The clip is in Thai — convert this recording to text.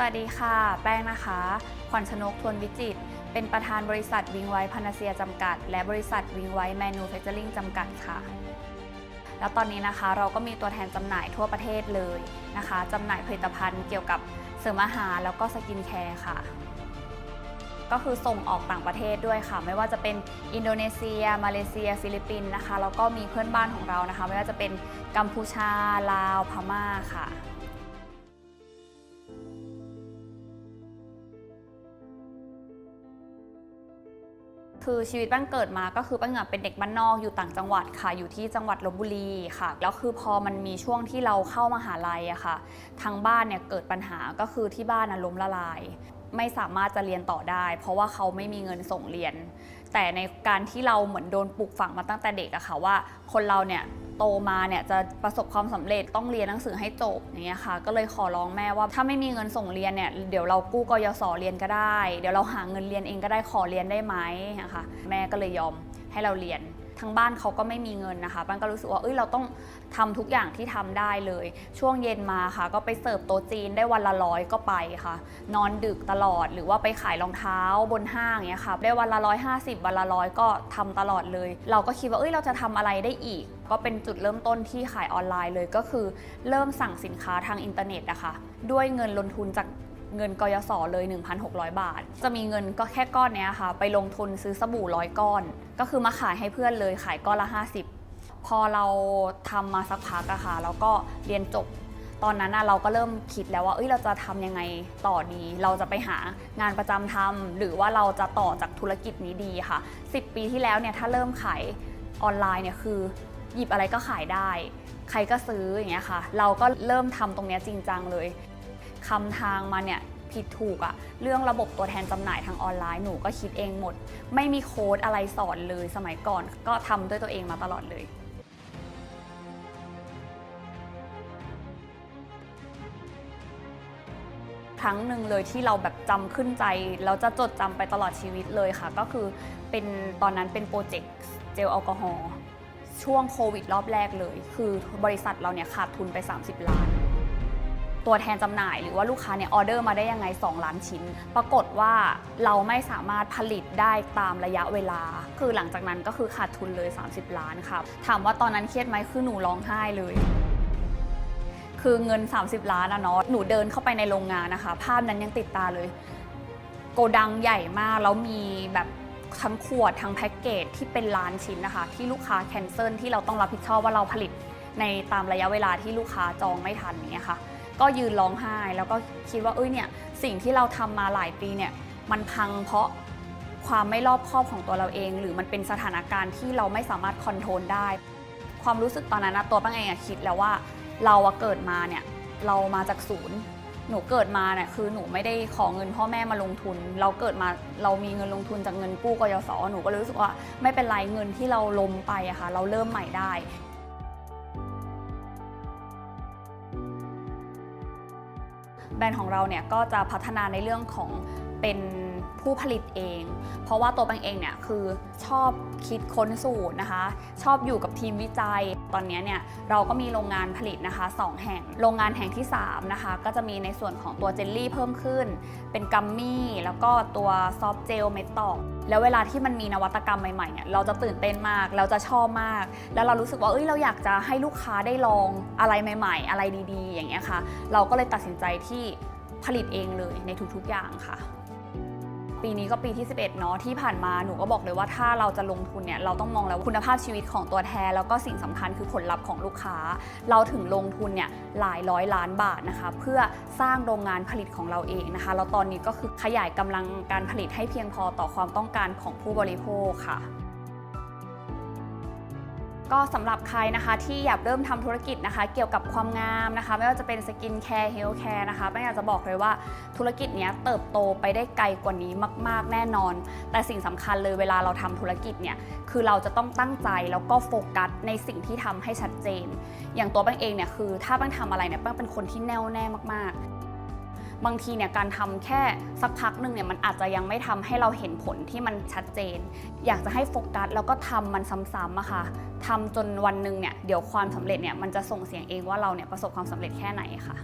สวัสดีค่ะ แป้งนะคะ ขวัญชนกทวนวิจิตรเป็นประธานบริษัทวิงไว้พานาเซียจำกัด และบริษัทวิงไว้แมนูแฟคเจอริงจำกัดค่ะ แล้วตอนนี้นะคะเราก็มีตัวแทนจำหน่ายทั่วประเทศเลยนะคะจำหน่ายผลิตภัณฑ์เกี่ยวกับเสริมอาหารแล้วก็สกินแคร์ค่ะ ก็คือส่งออกต่างประเทศด้วยค่ะ ไม่ว่าจะเป็นอินโดนีเซีย มาเลเซีย ฟิลิปปินส์นะคะ แล้วก็มีเพื่อนบ้านของเรานะคะ ไม่ว่าจะเป็นกัมพูชา ลาว พม่าค่ะ คือชีวิตแป้งเกิดมาก็คือแป้งอะเป็นเด็กบ้านนอกอยู่ต่างจังหวัดค่ะ อยู่ที่จังหวัดลบบุรีค่ะแล้วคือพอมันมีช่วงที่เราเข้ามาหาลัยอะค่ะ ทางบ้านเนี่ยเกิดปัญหาก็คือที่บ้านน่ะล้มละลาย ไม่สามารถจะเรียนต่อได้ เพราะว่าเขาไม่มีเงินส่งเรียน แต่ในการที่เราเหมือนโดนปลูกฝังมาตั้งแต่เด็กอะค่ะว่า คนเราเนี่ย โตมาเนี่ยจะประสบความสำเร็จต้องเรียนหนังสือให้จบอย่างเงี้ยค่ะ ก็เลยขอร้องแม่ว่าถ้าไม่มีเงินส่งเรียนเนี่ยเดี๋ยวเรากู้กยศเรียนก็ได้ เดี๋ยวเราหาเงินเรียนเองก็ได้ขอเรียนได้ไหมนะคะแม่ก็เลยยอมให้เราเรียน ทางบ้านเขาก็ไม่มีเงินนะคะป้านก็รู้สึกว่าเอ้ยเราต้องทำทุกอย่างที่ทำได้เลย ช่วงเย็นมาค่ะ ก็ไปเสิร์ฟโต๊ะจีนได้วันละร้อยก็ไปค่ะ นอนดึกตลอดหรือว่าไปขายรองเท้าบนห้างเนี้ยค่ะได้วันละร้อยห้าสิบวันละร้อยก็ทำตลอดเลย เราก็คิดว่าเอ้ยเราจะทำอะไรได้อีก ก็เป็นจุดเริ่มต้นที่ขายออนไลน์เลยก็คือ เริ่มสั่งสินค้าทางอินเทอร์เน็ตนะคะด้วยเงินลงทุนจาก เงินกยศเลย 1,600 บาท จะมีเงินก็แค่ก้อนเนี้ยค่ะ ไปลงทุนซื้อสบู่ร้อยก้อน ก็คือมาขายให้เพื่อนเลยขายก้อนละ 50 พอเราทำมาสักพักอะค่ะแล้วก็เรียนจบ ตอนนั้นเราก็เริ่มคิดแล้วว่าเอ้ยเราจะทำยังไงต่อดี เราจะไปหางานประจำทำหรือว่าเราจะต่อจากธุรกิจนี้ดีค่ะ 10 ปีที่แล้วเนี่ยถ้าเริ่มขายออนไลน์เนี่ยคือหยิบอะไรก็ขายได้ ใครก็ซื้ออย่างเงี้ยค่ะ เราก็เริ่มทำตรงเนี้ยจริงจังเลย คำทางมาเนี่ยผิดถูกอะเรื่องระบบตัวแทนจำหน่ายทางออนไลน์หนูก็คิดเองหมด ไม่มีโค้ดอะไรสอนเลยสมัยก่อนก็ทำด้วยตัวเองมาตลอดเลยครั้งหนึ่งเลยที่เราแบบจำขึ้นใจแล้วจะจดจำไปตลอดชีวิตเลยค่ะ ก็คือเป็นตอนนั้นเป็นโปรเจกต์เจลแอลกอฮอล์ช่วงโควิดรอบแรกเลย คือบริษัทเราเนี่ยขาดทุนไป 30 ล้าน ตัวแทนจำหน่าย หรือว่าลูกค้าเนี่ยออเดอร์มาได้ยังไง 2 ล้านชิ้น ปรากฏว่าเราไม่สามารถผลิตได้ตามระยะเวลา คือหลังจากนั้นก็คือขาดทุนเลย 30 ล้านค่ะถามว่าตอนนั้นเครียดไหมคือหนูร้องไห้เลยคือเงิน 30 ล้านอะเนาะ หนูเดินเข้าไปในโรงงานนะคะ ภาพนั้นยังติดตาเลย โกดังใหญ่มาก แล้วมีแบบทั้งขวดทั้งแพ็กเกจที่เป็นล้านชิ้นนะคะ ที่ลูกค้าแคนเซิลที่เราต้องรับผิดชอบว่าเราผลิตในตามระยะเวลาที่ลูกค้าจองไม่ทันอย่างเงี้ยค่ะ ก็ยืนร้องไห้ แล้วก็คิดว่าเอ้ยเนี่ยสิ่งที่เราทำมาหลายปีเนี่ยมันพังเพราะความไม่รอบคอบของตัวเราเอง หรือมันเป็นสถานการณ์ที่เราไม่สามารถคอนโทรลได้ ความรู้สึกตอนนั้นนะตัวป้าเองอะคิดแล้วว่าเราเกิดมาเนี่ยเรามาจากศูนย์ หนูเกิดมาเนี่ยคือหนูไม่ได้ขอเงินพ่อแม่มาลงทุน เราเกิดมาเรามีเงินลงทุนจากเงินกู้กยศหนูก็เลยรู้สึกว่าไม่เป็นไรเงินที่เราล้มไปอะค่ะเราเริ่มใหม่ได้ แบรนด์ของเราเนี่ยก็จะพัฒนาในเรื่องของ เป็นผู้ผลิตเอง เพราะว่าตัวแบงเองเนี่ยคือชอบคิดค้นสูตรนะคะ ชอบอยู่กับทีมวิจัย ตอนนี้เนี่ยเราก็มีโรงงานผลิตนะคะ 2 แห่ง โรงงานแห่งที่ 3 นะคะ ก็จะมีในส่วนของตัวเจลลี่เพิ่มขึ้น เป็นกัมมี่แล้วก็ตัวซอฟต์เจลเมตอลแล้วเวลาที่มันมีนวัตกรรมใหม่ๆเนี่ยเราจะตื่นเต้นมาก เราจะชอบมาก แล้วเรารู้สึกว่าเอ้ยเราอยากจะให้ลูกค้าได้ลองอะไรใหม่ ๆ อะไรดีๆ อย่างเงี้ยค่ะ เราก็เลยตัดสินใจที่ผลิตเองเลยในทุกๆอย่างค่ะ ปีนี้ก็ปีที่ 11 เนาะที่ผ่านมาหนูก็บอกเลยว่าถ้าเราจะลงทุนเนี่ยเราต้องมองแล้วคุณภาพชีวิตของตัวแทน แล้วก็สิ่งสำคัญคือผลลัพธ์ของลูกค้า เราถึงลงทุนเนี่ยหลายร้อยล้านบาทนะคะเพื่อสร้างโรงงานผลิตของเราเองนะคะแล้วตอนนี้ก็คือขยายกำลังการผลิตให้เพียงพอต่อความต้องการของผู้บริโภคค่ะ ก็สำหรับใครนะคะที่อยากเริ่มทำธุรกิจนะคะ เกี่ยวกับความงามนะคะ ไม่ว่าจะเป็นสกินแคร์เฮลท์แคร์นะคะแป้งอยากจะบอกเลยว่าธุรกิจเนี้ยเติบโตไปได้ไกลกว่านี้มาก ๆ แน่นอน แต่สิ่งสำคัญเลยเวลาเราทำธุรกิจเนี่ยคือเราจะต้องตั้งใจแล้วก็โฟกัสในสิ่งที่ทำให้ชัดเจน อย่างตัวแป้งเองเนี่ยคือถ้าแป้งทำอะไรเนี่ยแป้งเป็นคนที่แน่วแน่มาก ๆ บางทีเนี่ยการทำแค่สักพักหนึ่งเนี่ยมันอาจจะยังไม่ทำให้เราเห็นผลที่มันชัดเจน อยากจะให้โฟกัสแล้วก็ทำมันซ้ำๆอะค่ะทำจนวันหนึ่งเนี่ยเดี๋ยวความสำเร็จเนี่ยมันจะส่งเสียงเองว่าเราเนี่ยประสบความสำเร็จแค่ไหนค่ะ